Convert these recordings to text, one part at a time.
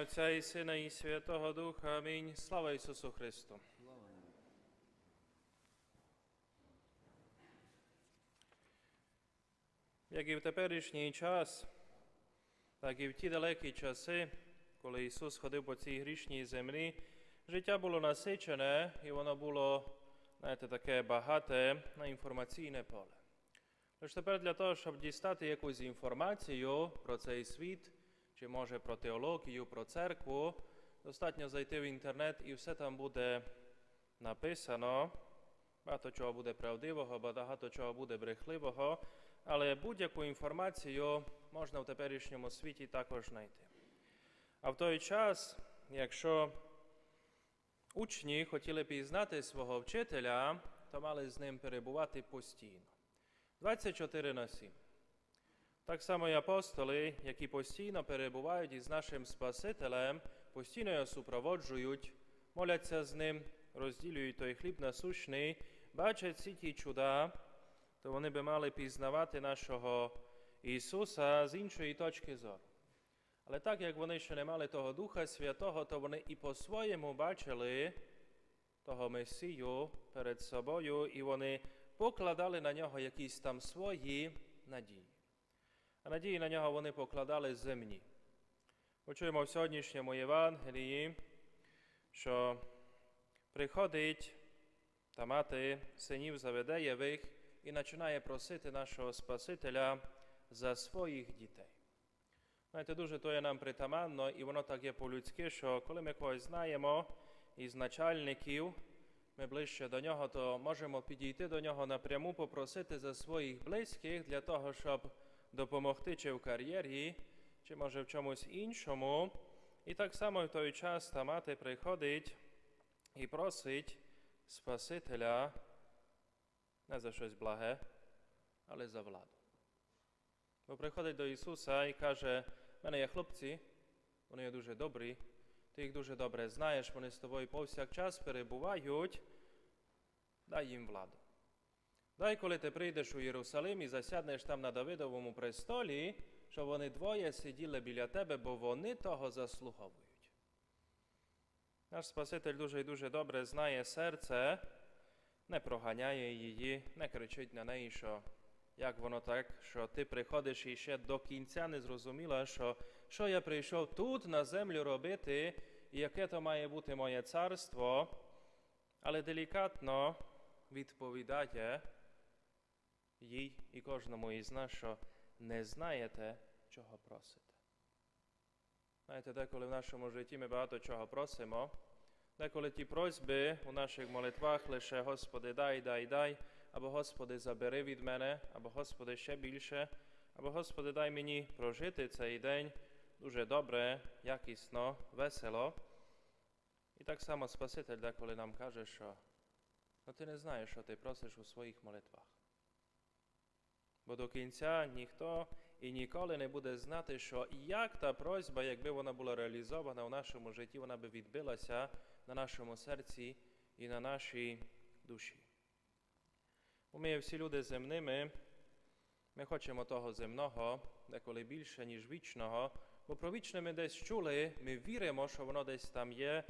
Отця і Сина, і Святого Духа. Амінь. Слава Ісусу Христу. Як і в теперішній час, так і в ті далекі часи, коли Ісус ходив по цій грішній землі, життя було насичене і воно було, знаєте, таке багате на інформаційне поле. Тож тепер для того, щоб дістати якусь інформацію про цей світ, чи може про теологію, про церкву, достатньо зайти в інтернет і все там буде написано. Багато чого буде правдивого, багато чого буде брехливого, але будь-яку інформацію можна в теперішньому світі також знайти. А в той час, якщо учні хотіли пізнати свого вчителя, то мали з ним перебувати постійно. 24 на 7. Так само і апостоли, які постійно перебувають із нашим Спасителем, постійно його супроводжують, моляться з ним, розділюють той хліб насущний, бачать всі ті чуда, то вони би мали пізнавати нашого Ісуса з іншої точки зору. Але так як вони ще не мали того Духа Святого, то вони і по-своєму бачили того Месію перед собою, і вони покладали на нього якісь там свої надії. А надії на нього вони покладали земні. Почуємо в сьогоднішньому Євангелії, що приходить та мати синів Заведеєвих і починає просити нашого Спасителя за своїх дітей. Знаєте, дуже то є нам притаманно, і воно так є по-людськи, що коли ми когось знаємо із начальників, ми ближче до нього, то можемо підійти до нього напряму, попросити за своїх близьких для того, щоб допомогти чи в кар'єрі, чи може в чомусь іншому. І так само в той час та мати приходить і просить Спасителя не за щось благе, але за владу. Бо приходить до Ісуса і каже, в мене є хлопці, вони є дуже добрі, ти їх дуже добре знаєш, вони з тобою повсякчас перебувають, дай їм владу. Дай, коли ти прийдеш у Єрусалим і засяднеш там на Давидовому престолі, щоб вони двоє сиділи біля тебе, бо вони того заслуговують. Наш Спаситель дуже і дуже добре знає серце, не проганяє її, не кричить на неї, що як воно так, що ти приходиш і ще до кінця не зрозуміла, що що я прийшов тут на землю робити, і яке то має бути моє царство, але делікатно відповідає їй і кожному із нас, що не знаєте, чого просите. Знаєте, деколи в нашому житті ми багато чого просимо, деколи ті просьби у наших молитвах лише Господи, дай, дай, дай, або Господи, забери від мене, або Господи, ще більше, або Господи, дай мені прожити цей день дуже добре, якісно, весело. І так само Спаситель деколи нам каже, що ну, ти не знаєш, що ти просиш у своїх молитвах. Бо до кінця ніхто і ніколи не буде знати, що як та просьба, якби вона була реалізована в нашому житті, вона би відбилася на нашому серці і на нашій душі. Бо ми всі люди земними, ми хочемо того земного, деколи більше, ніж вічного, бо про вічне ми десь чули, ми віримо, що воно десь там є,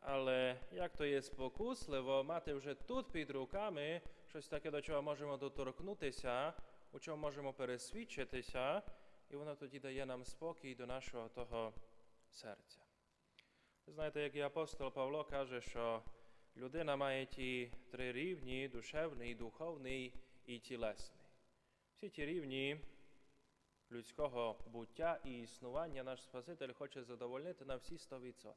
але як то є спокусливо мати вже тут під руками щось таке, до чого можемо доторкнутися, у чому можемо пересвідчитися, і воно тоді дає нам спокій до нашого того серця. Ви знаєте, як і апостол Павло каже, що людина має ті три рівні душевний, духовний і тілесний. Всі ті рівні людського буття і існування наш Спаситель хоче задовольнити на всі 100%.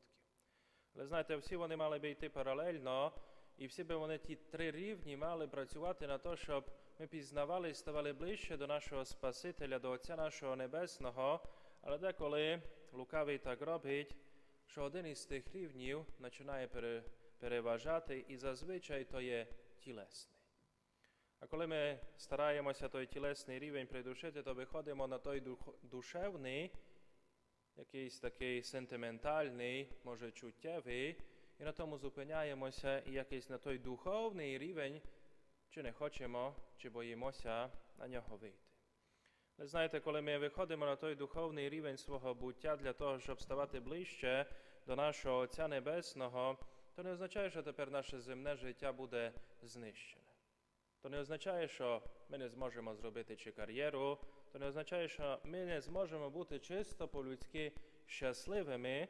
Але знаєте, всі вони мали би йти паралельно, і всі би вони ті три рівні мали працювати на те, щоб ми пізнавали і ставали ближче до нашого Спасителя, до Отця нашого Небесного, але деколи лукавий так робить, що один із тих рівнів починає переважати, і зазвичай то є тілесний. А коли ми стараємося той тілесний рівень придушити, то виходимо на той душевний, якийсь такий сентиментальний, може чуттєвий, і на тому зупиняємося, і якийсь на той духовний рівень, чи не хочемо, чи боїмося на нього вийти. Але знаєте, коли ми виходимо на той духовний рівень свого буття для того, щоб ставати ближче до нашого Отця Небесного, то не означає, що тепер наше земне життя буде знищене. То не означає, що ми не зможемо зробити чи кар'єру, то не означає, що ми не зможемо бути чисто по-людськи щасливими,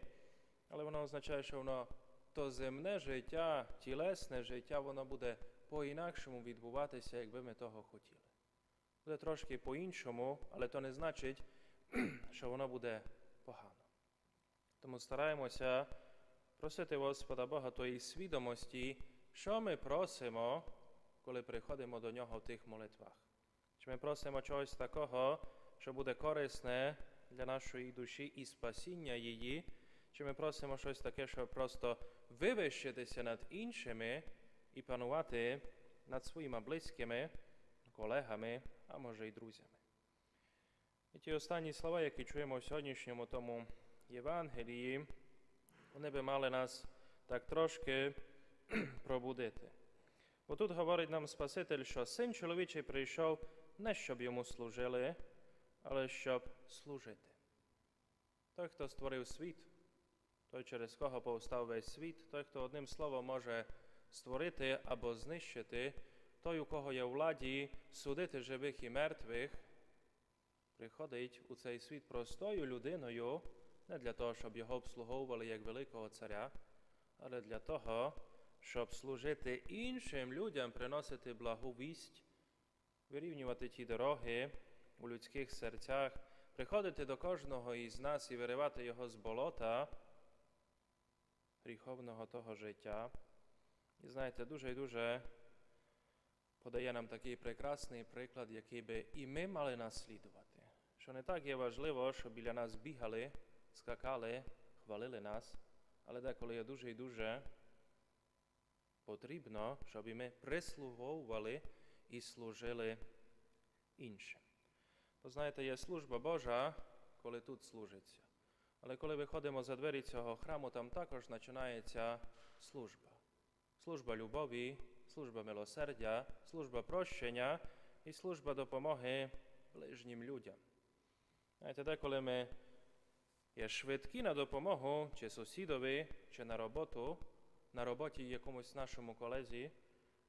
але воно означає, що воно то земне життя, тілесне життя, воно буде по-інакшому відбуватися, якби ми того хотіли. Буде трошки по-іншому, але то не значить, що воно буде погано. Тому стараємося просити Господа Бога тої свідомості, що ми просимо, коли приходимо до нього в тих молитвах. Чи ми просимо чогось такого, що буде корисне для нашої душі і спасіння її, чи ми просимо щось таке, щоб просто вивищитися над іншими і панувати над своїми близькими, колегами, а може й друзями. І ті останні слова, які чуємо в сьогоднішньому тому Євангелії, вони би мали нас так трошки пробудити. Бо тут говорить нам Спаситель, що син чоловічий прийшов не щоб йому служили, але щоб служити. Той, хто створив світ, той, через кого повстав весь світ, той, хто одним словом може створити або знищити, той, у кого є владі судити живих і мертвих, приходить у цей світ простою людиною, не для того, щоб його обслуговували як великого царя, але для того, щоб служити іншим людям, приносити благу вість, вирівнювати ті дороги у людських серцях, приходити до кожного із нас і виривати його з болота гріховного того життя. І знаєте, дуже і дуже подає нам такий прекрасний приклад, який би і ми мали наслідувати. Що не так є важливо, щоб біля нас бігали, скакали, хвалили нас, але деколи є дуже і дуже потрібно, щоб ми прислуговували і служили іншим. Бо знаєте, є служба Божа, коли тут служиться. Але коли виходимо за двері цього храму, там також починається служба. Служба любові, служба милосердя, служба прощення і служба допомоги ближнім людям. Знаєте, деколи ми є швидкі на допомогу чи сусідові, чи на роботу, на роботі якомусь нашому колезі,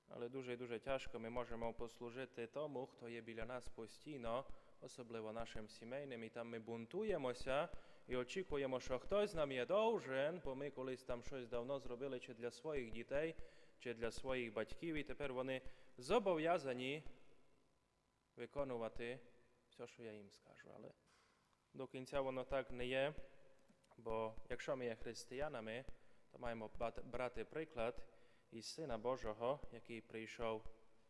але дуже і дуже тяжко ми можемо послужити тому, хто є біля нас постійно, особливо нашим сімейним, і там ми бунтуємося і очікуємо, що хтось нам є довжен, бо ми колись там щось давно зробили чи для своїх дітей, чи для своїх батьків, і тепер вони зобов'язані виконувати все, що я їм скажу. Але до кінця воно так не є, бо якщо ми є християнами, то маємо брати приклад із Сина Божого, який прийшов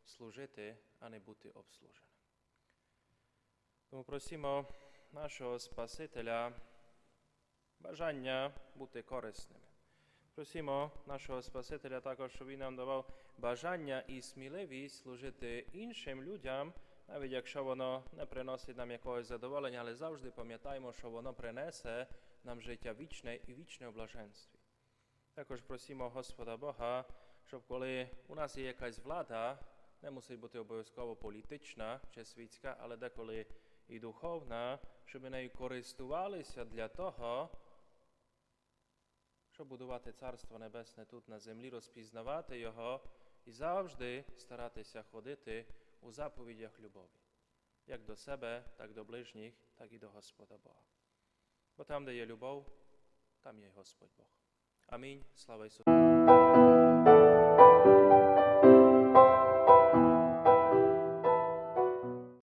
служити, а не бути обслуженим. Тому просимо нашого Спасителя бажання бути корисними. Просимо нашого Спасителя також, щоб він нам давав бажання і сміливість служити іншим людям, навіть якщо воно не приносить нам якогось задоволення, але завжди пам'ятаємо, що воно принесе нам життя вічне і вічне в блаженстві. Також просимо Господа Бога, щоб коли у нас є якась влада, не мусить бути обов'язково політична чи світська, але деколи і духовна, щоб нею користувалися для того, щоб будувати Царство Небесне тут на землі, розпізнавати Його і завжди старатися ходити у заповідях любові, як до себе, так до ближніх, так і до Господа Бога. Бо там, де є любов, там є Господь Бог. Амінь. Слава Ісусу.